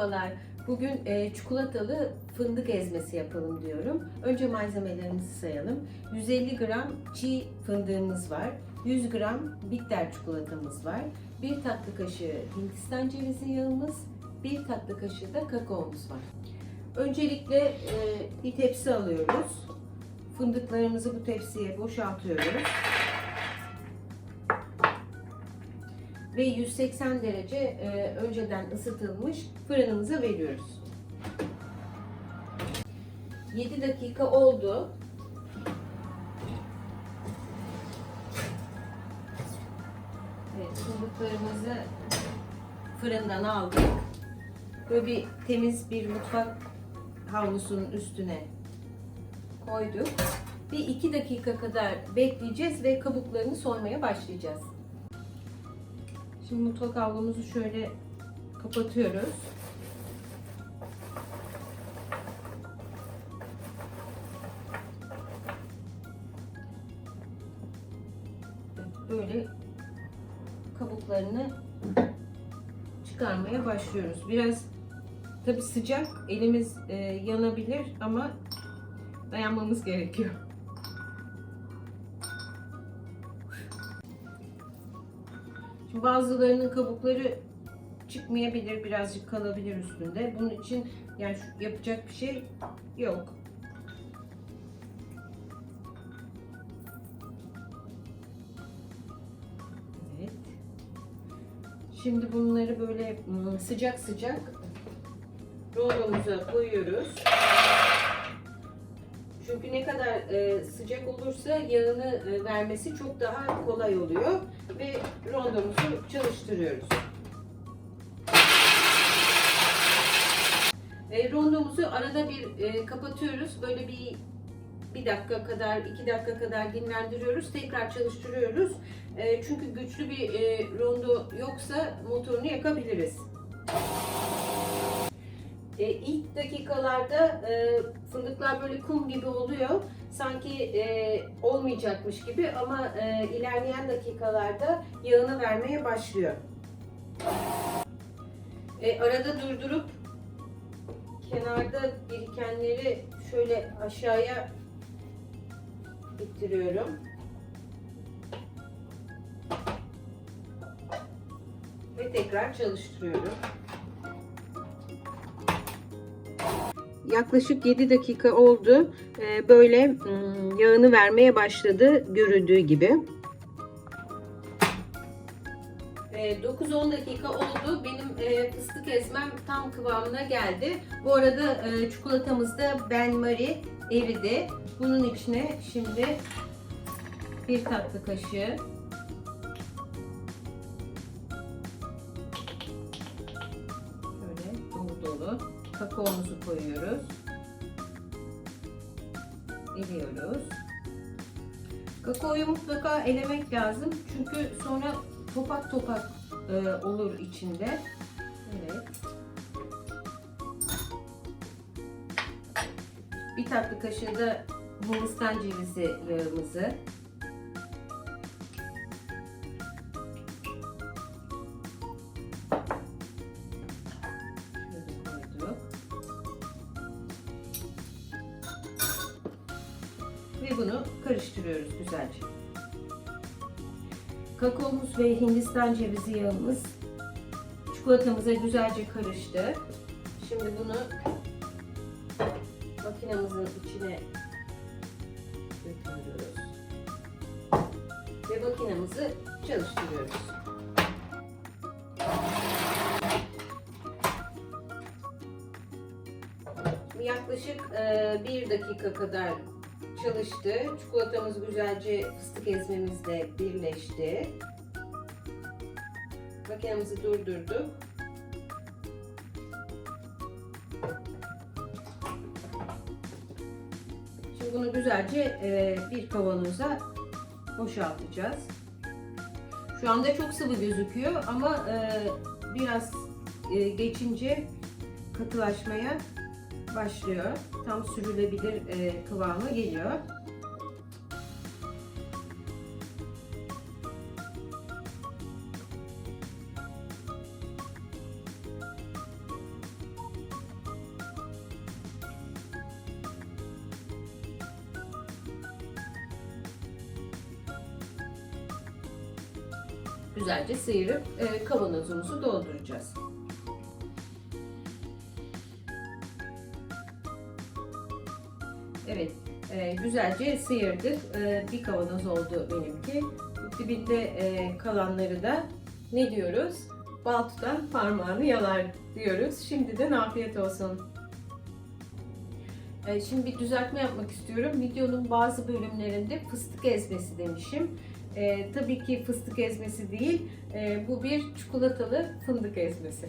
Merhabalar. Bugün e, çikolatalı fındık ezmesi yapalım diyorum. Önce malzemelerimizi sayalım. 150 gram çiğ fındığımız var. 100 gram bitter çikolatamız var. 1 tatlı kaşığı Hindistan cevizi yağımız, 1 tatlı kaşığı da kakaomuz var. Öncelikle e, bir tepsi alıyoruz. Fındıklarımızı bu tepsiye boşaltıyoruz. Ve 180 derece e, önceden ısıtılmış fırınımıza veriyoruz. 7 dakika oldu. Evet, fındıklarımızı fırından aldık. Böyle bir temiz bir mutfak havlusunun üstüne koyduk. Bir iki dakika kadar bekleyeceğiz ve kabuklarını soymaya başlayacağız. Şimdi mutfak havlumuzu şöyle kapatıyoruz. Böyle kabuklarını çıkarmaya başlıyoruz. Biraz tabi sıcak, elimiz e, yanabilir ama dayanmamız gerekiyor. Şimdi bazılarının kabukları çıkmayabilir, birazcık kalabilir üstünde. Bunun için yani yapacak bir şey yok. Evet. Şimdi bunları böyle ım, sıcak sıcak rondomuza koyuyoruz. Çünkü ne kadar e, sıcak olursa yağını e, vermesi çok daha kolay oluyor ve rondomuzu çalıştırıyoruz. E, rondomuzu arada bir e, kapatıyoruz. Böyle bir bir dakika kadar, iki dakika kadar dinlendiriyoruz. Tekrar çalıştırıyoruz. E, çünkü güçlü bir e, rondo yoksa motorunu yakabiliriz. E, ilk dakikalarda e, fındıklar böyle kum gibi oluyor. Sanki e, olmayacakmış gibi ama e, ilerleyen dakikalarda yağını vermeye başlıyor. E, arada durdurup kenarda birikenleri şöyle aşağıya ittiriyorum. Ve tekrar çalıştırıyorum. Yaklaşık 7 dakika oldu. Ee, böyle hmm, yağını vermeye başladı görüldüğü gibi. 9-10 dakika oldu. Benim e, fıstık ezmem tam kıvamına geldi. Bu arada e, çikolatamız da Ben Marie eridi. Bunun içine şimdi bir tatlı kaşığı kakaomuzu koyuyoruz. Eliyoruz. Kakaoyu mutlaka elemek lazım. Çünkü sonra topak topak e, olur içinde. Evet. Bir tatlı kaşığı da Hindistan cevizi yağımızı Ve bunu karıştırıyoruz güzelce. Kakaomuz ve Hindistan cevizi yağımız çikolatamıza güzelce karıştı. Şimdi bunu makinemizin içine döküyoruz. Ve makinemizi çalıştırıyoruz. Yaklaşık bir dakika kadar çalıştı. Çikolatamız güzelce fıstık ezmemizle birleşti. Makinemizi durdurduk. Şimdi bunu güzelce e, bir kavanoza boşaltacağız. Şu anda çok sıvı gözüküyor ama e, biraz e, geçince katılaşmaya başlıyor. Tam sürülebilir e, kıvamı geliyor. Güzelce sıyırıp e, kavanozumuzu dolduracağız. E, güzelce sıyırdık. E, bir kavanoz oldu benimki. Dibinde e, kalanları da ne diyoruz? Bal parmağını yalar diyoruz. Şimdiden afiyet olsun. Şimdi bir düzeltme yapmak istiyorum. Videonun bazı bölümlerinde fıstık ezmesi demişim. E, tabii ki fıstık ezmesi değil, e, bu bir çikolatalı fındık ezmesi.